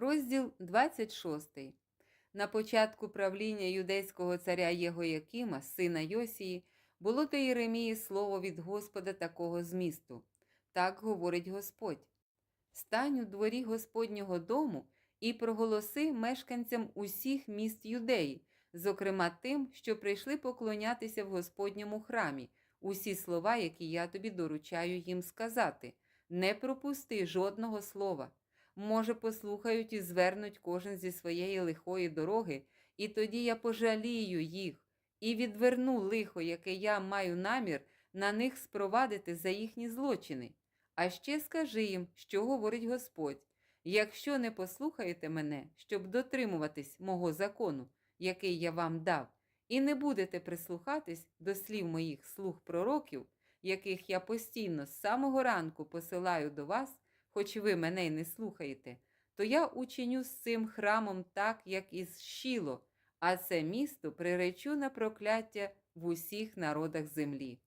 Розділ 26. На початку правління юдейського царя Єгоякима, сина Йосії, було до Єремії слово від Господа такого змісту. Так говорить Господь: Стань у дворі Господнього дому і проголоси мешканцям усіх міст юдеї, зокрема тим, що прийшли поклонятися в Господньому храмі, усі слова, які я тобі доручаю їм сказати. Не пропусти жодного слова. Може, послухають і звернуть кожен зі своєї лихої дороги, і тоді я пожалію їх і відверну лихо, яке я маю намір на них спровадити за їхні злочини. А ще скажи їм, що говорить Господь: якщо не послухаєте мене, щоб дотримуватись мого закону, який я вам дав, і не будете прислухатись до слів моїх слуг пророків, яких я постійно з самого ранку посилаю до вас, хоч ви мене й не слухаєте, то я учиню з цим храмом так, як із Шіло, а це місто приречу на прокляття в усіх народах землі.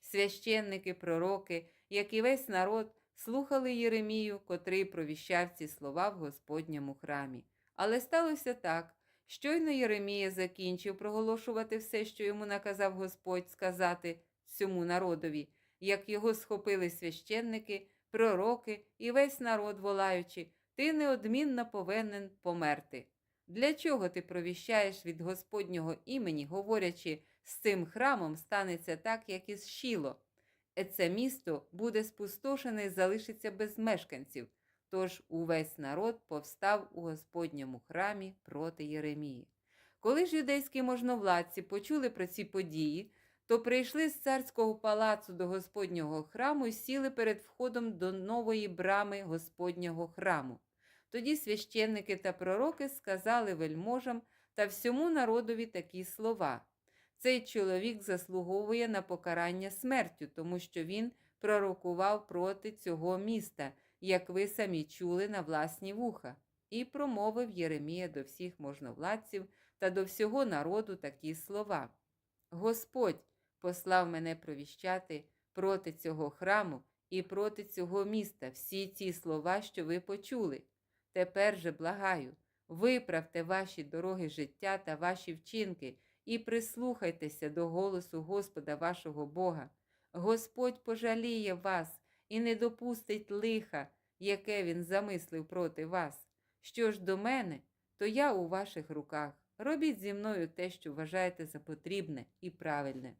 Священники, пророки, як і весь народ, слухали Єремію, котрий провіщав ці слова в Господньому храмі. Але сталося так. Щойно Єремія закінчив проголошувати все, що йому наказав Господь сказати цьому народові, як його схопили священники, пророки і весь народ, волаючи, ти неодмінно повинен померти. Для чого ти провіщаєш від Господнього імені, говорячи, з цим храмом станеться так, як із Шіло? Це місто буде спустошене і залишиться без мешканців. Тож увесь народ повстав у Господньому храмі проти Єремії. Коли ж юдейські можновладці почули про ці події, то прийшли з царського палацу до Господнього храму і сіли перед входом до нової брами Господнього храму. Тоді священники та пророки сказали вельможам та всьому народові такі слова. Цей чоловік заслуговує на покарання смертю, тому що він пророкував проти цього міста, як ви самі чули на власні вуха, і промовив Єремія до всіх можновладців та до всього народу такі слова. Господь послав мене провіщати проти цього храму і проти цього міста всі ті слова, що ви почули. Тепер же благаю, виправте ваші дороги життя та ваші вчинки і прислухайтеся до голосу Господа вашого Бога. Господь пожаліє вас і не допустить лиха, яке Він замислив проти вас. Що ж до мене, то я у ваших руках. Робіть зі мною те, що вважаєте за потрібне і правильне.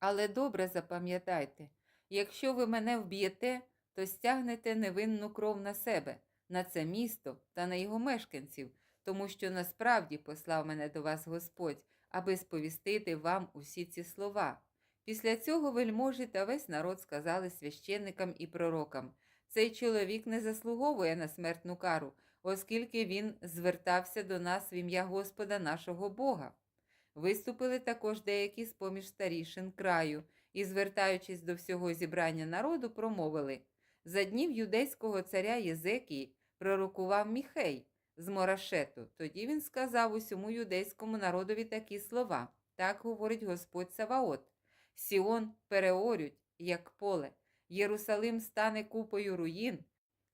Але добре запам'ятайте, якщо ви мене вб'єте, то стягнете невинну кров на себе, на це місто та на його мешканців, тому що насправді послав мене до вас Господь, аби сповістити вам усі ці слова. Після цього вельможі та весь народ сказали священникам і пророкам: цей чоловік не заслуговує на смертну кару, оскільки він звертався до нас в ім'я Господа нашого Бога. Виступили також деякі з поміж старішин краю і, звертаючись до всього зібрання народу, промовили за днів юдейського царя Єзекії пророкував Міхей з Морашету. Тоді він сказав усьому юдейському народові такі слова. Так говорить Господь Саваот. Сіон переорють, як поле, Єрусалим стане купою руїн,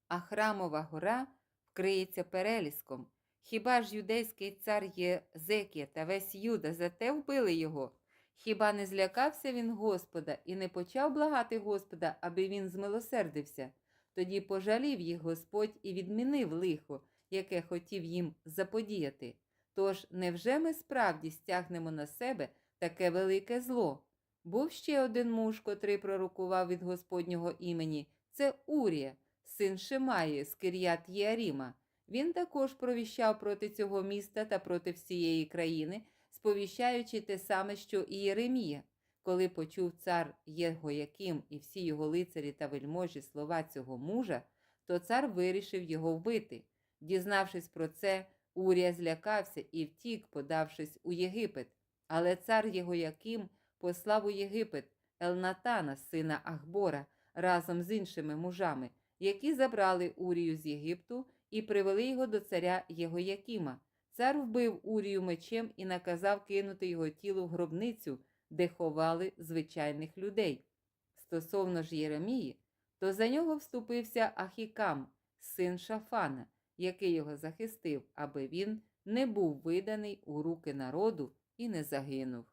а храмова гора вкриється переліском. Хіба ж юдейський цар Єзекія та весь Юда за те вбили його? Хіба не злякався він Господа і не почав благати Господа, аби він змилосердився? Тоді пожалів їх Господь і відмінив лихо, яке хотів їм заподіяти. Тож невже ми справді стягнемо на себе таке велике зло? Був ще один муж, котрий пророкував від Господнього імені це Урія, син Шимаї з Кир'ят Єаріма. Він також провіщав проти цього міста та проти всієї країни, сповіщаючи те саме, що і Єремія. Коли почув цар Єгояким і всі його лицарі та вельможі слова цього мужа, то цар вирішив його вбити. Дізнавшись про це, Урія злякався і втік, подавшись у Єгипет. Але цар Єгояким послав у Єгипет Елнатана, сина Ахбора, разом з іншими мужами, які забрали Урію з Єгипту і привели його до царя Єгоякіма. Цар вбив Урію мечем і наказав кинути його тіло в гробницю, де ховали звичайних людей. Стосовно ж Єремії, то за нього вступився Ахікам, син Шафана, який його захистив, аби він не був виданий у руки народу і не загинув.